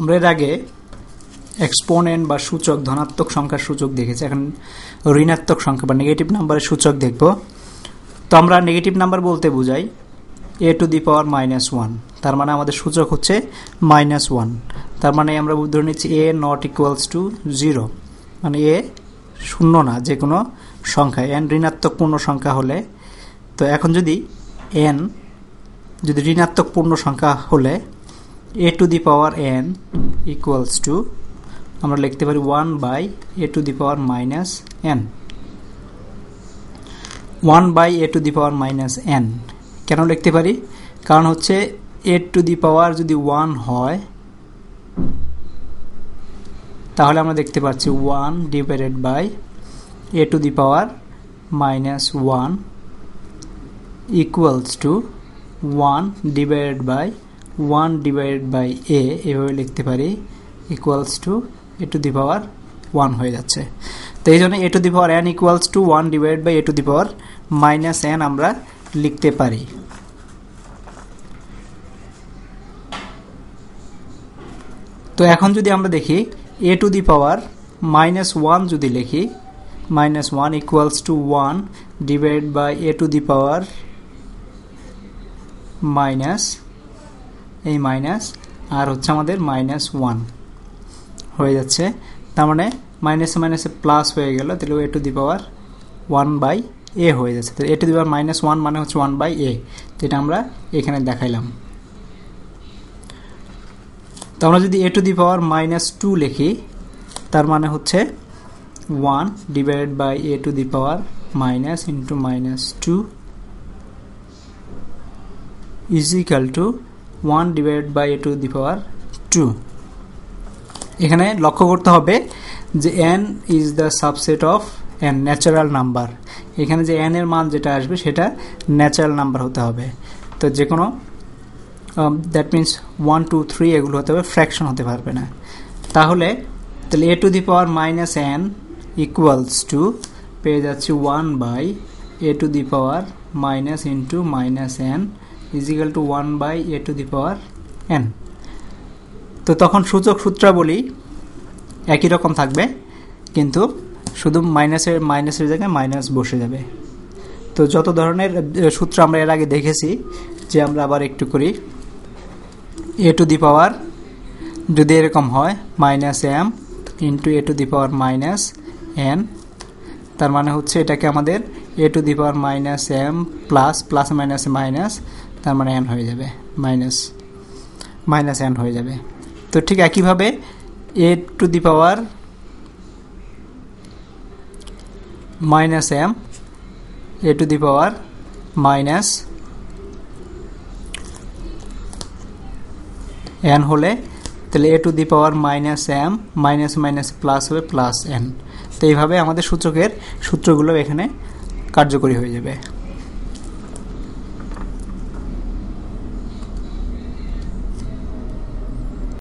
আমরা এর আগে এক্সপোনেন্ট বা সূচক ধনাত্মক সংখ্যার সূচক দেখেছি। এখন ঋণাত্মক সংখ্যা বা নেগেটিভ নাম্বারের সূচক দেখব। তো আমরা নেগেটিভ নাম্বার বলতে বোঝাই। A to the power minus one তার মানে আমাদের সূচক হচ্ছে মাইনাস ওয়ান তার মানে আমরা ধরে নিচ্ছি a not equals to zero মানে এ শূন্য না যে কোনো সংখ্যা এন ঋণাত্মক পূর্ণ সংখ্যা হলে। তো এখন যদি এন যদি ঋণাত্মক পূর্ণ সংখ্যা হলে a to the power n equals to আমরা লিখতে পারি one by a to the power minus n one by a to the power minus n কেন লিখতে পারি? কারণ হচ্ছে এ টু দি পাওয়ার যদি ওয়ান হয়, তাহলে আমরা দেখতে পাচ্ছি one divided by a to the power minus one equals to one divided by one divided by a এভাবে লিখতে পারি equals to a to the power one হয়ে যাচ্ছে। তো এই জন্য a to the power n equals to one divide by a to the power minus n আমরা লিখতে পারি। তো এখন যদি আমরা দেখি a to the power minus one যদি লিখি minus one equals to one divide by a to the power minus এই মাইনাস আর হচ্ছে আমাদের মাইনাস ওয়ান হয়ে যাচ্ছে। তার মানে মাইনাসে মাইনাসে প্লাস হয়ে গেল, তাহলে a to the power one by a হয়ে যাচ্ছে। তাহলে a to the power minus one মানে হচ্ছে ওয়ান বাই এ যেটা আমরা এখানে দেখাইলাম। তো আমরা যদি a to the power minus two লিখি, তার মানে হচ্ছে one divided by a to the power minus into minus two is equal to one divide by a to the power two এখানে লক্ষ্য করতে হবে যে n is the subset of N natural number এখানে যে এন এর মান যেটা আসবে, সেটা ন্যাচারাল নাম্বার হতে হবে। তো যে কোনো that means one two three এগুলো হতে হবে ফ্র্যাকশন হতে পারবে না। তাহলে তাহলে a to the power minus n equals to পেয়ে যাচ্ছি one by a to the power minus into minus n equal to one by a to the power n তো তখন সূচক সূত্রাবলী একই রকম থাকবে, কিন্তু শুধু মাইনাসের মাইনাসের জায়গায় মাইনাস বসে যাবে। তো যত ধরনের সূত্র আমরা এর আগে দেখেছি, যে আমরা আবার একটু করি এ টু দি পাওয়ার যদি এরকম হয় minus m into a to the power minus n তার মানে হচ্ছে এটাকে আমাদের a to the power minus m plus plus minus minus তার মানে এন হয়ে যাবে মাইনাস মাইনাস এন হয়ে যাবে। তো ঠিক একইভাবে a to the power minus m a to the power minus n হলে, তাহলে a to the power minus m minus minus plus হবে প্লাস এন তো এইভাবে আমাদের সূচকের সূত্রগুলো এখানে কার্যকরী হয়ে যাবে।